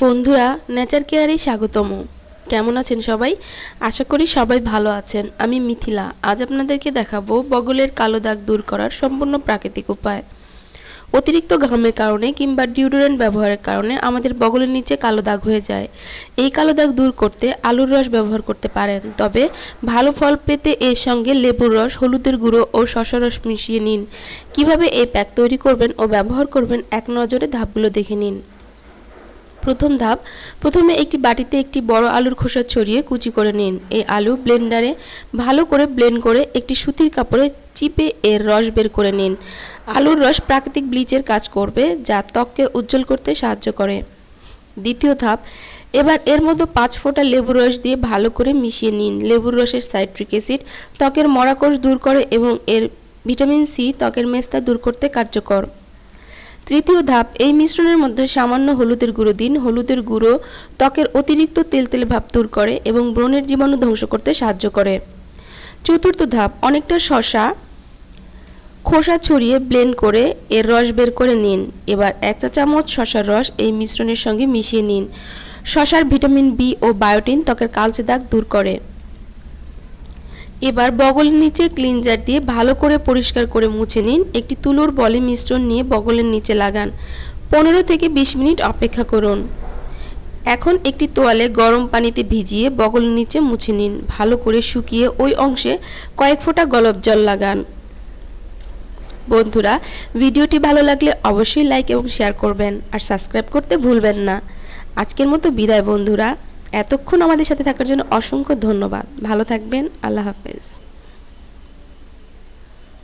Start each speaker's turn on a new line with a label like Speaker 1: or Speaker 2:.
Speaker 1: বন্ধুরা নেচার কেয়ারে স্বাগতম। কেমন আছেন সবাই? আশা করি সবাই ভালো আছেন। আমি মিথিলা। আজ আপনাদেরকে দেখাবো বগলের কালো দাগ দূর করার সম্পূর্ণ প্রাকৃতিক উপায়। অতিরিক্ত ঘামের কারণে কিংবা ডিওডোরেন্ট ব্যবহারের কারণে আমাদের বগলের নিচে কালো দাগ হয়ে যায়। এই কালো দাগ দূর করতে আলুর রস ব্যবহার করতে পারেন। তবে ভালো ফল পেতে এর সঙ্গে লেবুর রস, হলুদের গুঁড়ো ও শশা রস মিশিয়ে নিন। কীভাবে এই প্যাক তৈরি করবেন ও ব্যবহার করবেন, এক নজরে ধাপগুলো দেখে নিন। প্রথম ধাপ, প্রথমে একটি বাটিতে একটি বড় আলুর খোসা ছড়িয়ে কুচি করে নিন। এই আলু ব্লেন্ডারে ভালো করে ব্লেন্ড করে একটি সুতির কাপড়ে চিপে এর রস বের করে নিন। আলুর রস প্রাকৃতিক ব্লিচের কাজ করবে, যা ত্বককে উজ্জ্বল করতে সাহায্য করে। দ্বিতীয় ধাপ, এবার এর মধ্যে পাঁচ ফোঁটা লেবুর রস দিয়ে ভালো করে মিশিয়ে নিন। লেবুর রসের সাইট্রিক অ্যাসিড ত্বকের মরাকোষ দূর করে এবং এর ভিটামিন সি ত্বকের মেস্তা দূর করতে কার্যকর। তৃতীয় ধাপ, এই মিশ্রণের মধ্যে সামান্য হলুদের গুঁড়ো দিন। হলুদের গুঁড়ো ত্বকের অতিরিক্ত তেলতেলে ভাব দূর করে এবং ব্রণের জীবাণু ধ্বংস করতে সাহায্য করে। চতুর্থ ধাপ, অনেকটা শশা, খোসা ছড়িয়ে ব্লেন্ড করে এর রস বের করে নিন। এবার এক চা চামচ শশার রস এই মিশ্রণের সঙ্গে মিশিয়ে নিন। শশার ভিটামিন বি ও বায়োটিন ত্বকের কালচে দাগ দূর করে। এবার বগলের নিচে ক্লিনজার দিয়ে ভালো করে পরিষ্কার করে মুছে নিন। একটি তুলোর বলে মিশ্রণ নিয়ে বগলের নিচে লাগান। পনেরো থেকে বিশ মিনিট অপেক্ষা করুন। এখন একটি তোয়ালে গরম পানিতে ভিজিয়ে বগলের নিচে মুছে নিন। ভালো করে শুকিয়ে ওই অংশে কয়েক ফোঁটা গলব জল লাগান। বন্ধুরা, ভিডিওটি ভালো লাগলে অবশ্যই লাইক এবং শেয়ার করবেন। আর সাবস্ক্রাইব করতে ভুলবেন না। আজকের মতো বিদায় বন্ধুরা। এতক্ষণ আমাদের সাথে থাকার জন্য অসংখ্য ধন্যবাদ। ভালো থাকবেন। আল্লাহ হাফেজ।